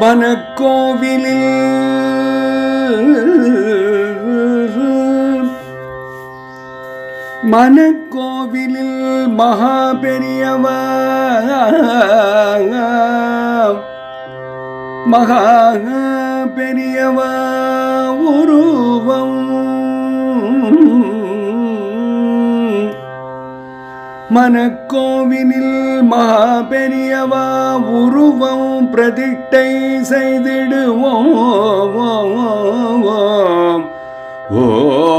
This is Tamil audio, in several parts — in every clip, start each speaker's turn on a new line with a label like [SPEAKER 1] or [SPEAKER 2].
[SPEAKER 1] வனக்கோவிலில். மனக்கோவிலில் மகா பெரியவ மகா பெரியவ உருவம் மனக்கோவினில் மகா பெரியவா உருவம் பிரதிட்டை செய்திடுவோம். ஓம்.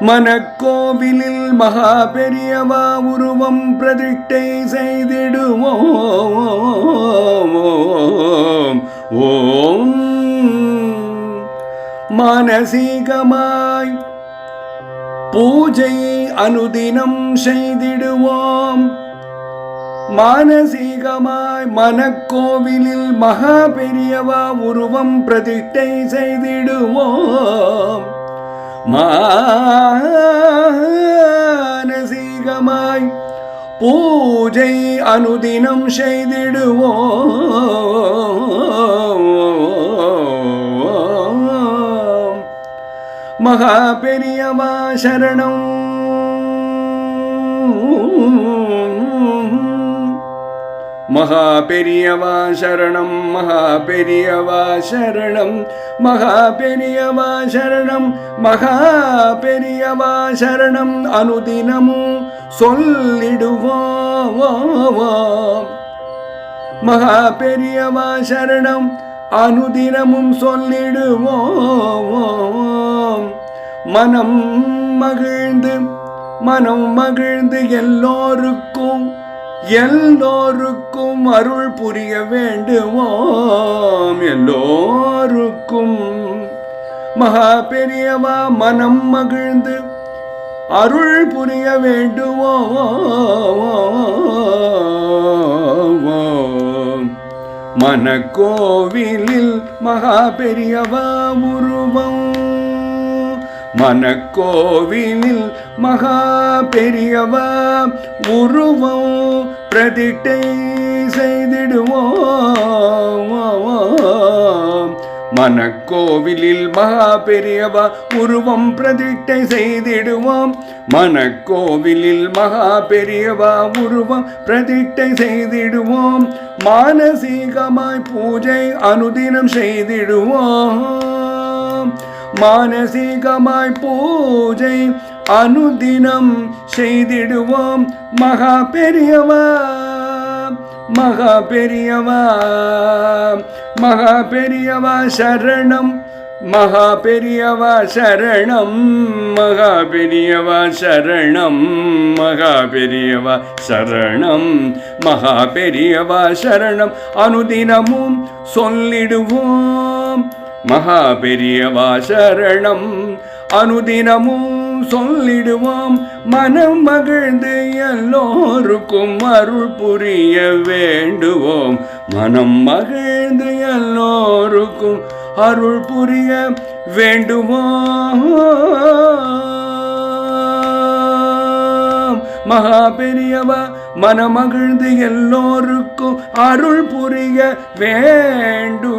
[SPEAKER 1] மனக்கோவிலில் மகா பெரியவா உருவம் பிரதிட்டை செய்திடுவோம். ஓம். மானசீகமாய் பூஜை அனுதினம் செய்திடுவோம். மானசீகமாய் மனக்கோவிலில் மகா பெரியவா உருவம் பிரதிஷ்டை செய்திடுவோம். மானசீகமாய் பூஜை அனுதினம் செய்திடுவோம். மகா பெரியவா சரணம் மகா பெரியவா சரணம் மகா பெரியவா சரணம் மகா பெரியவா சரணம் மகா பெரியவா சரணம் அனுதினமும் சொல்லிடுவோம் மகா பெரியவா சரணம் அனுதினமும் சொல்லிடுவோம். மனம் மகிழ்ந்து மனம் மகிழ்ந்து எல்லோருக்கும் எல்லோருக்கும் அருள் புரிய வேண்டுவோம். எல்லோருக்கும். மகா பெரியவா மனம் மகிழ்ந்து அருள் புரிய வேண்டுவோம். மனக்கோவிலில் மகா பெரியவா உருவம். மனக்கோவிலில் மகா பெரியவா உருவம். பிரதிட்டை செய்திடுவோம். மனக்கோவிலில் மகா பெரியவா உருவம் பிரதிட்டை செய்திடுவோம். மனக்கோவிலில் மகா பெரியவா உருவம் பிரதிட்டை செய்திடுவோம். மானசீகமாய் பூஜை அனுதினம் செய்திடுவோம். மானசீகமாய் பூஜை அனுதினம் செய்திடுவோம். மகா பெரியவா மகா பெரியவா மகா பெரியவா சரணம் மகா பெரியவா சரணம் மகா பெரியவா சரணம் மகா பெரியவா சரணம் மகா பெரியவா சரணம். அனுதினமும் சொல்லிடுவோம் மகா பெரியவா சரணம். அனுதினமும் சொல்லிடுவோம் மனம் மகிழ்ந்து எல்லோருக்கும் அருள் புரிய வேண்டுவோம். மனம் மகிழ் மகிழ்ந்து எல்லோருக்கும் அருள் புரிய வேண்டுவோம் மகா பெரியவா மனமகிழ்ந்து எல்லோருக்கும் அருள் புரிய வேண்டுவோம்.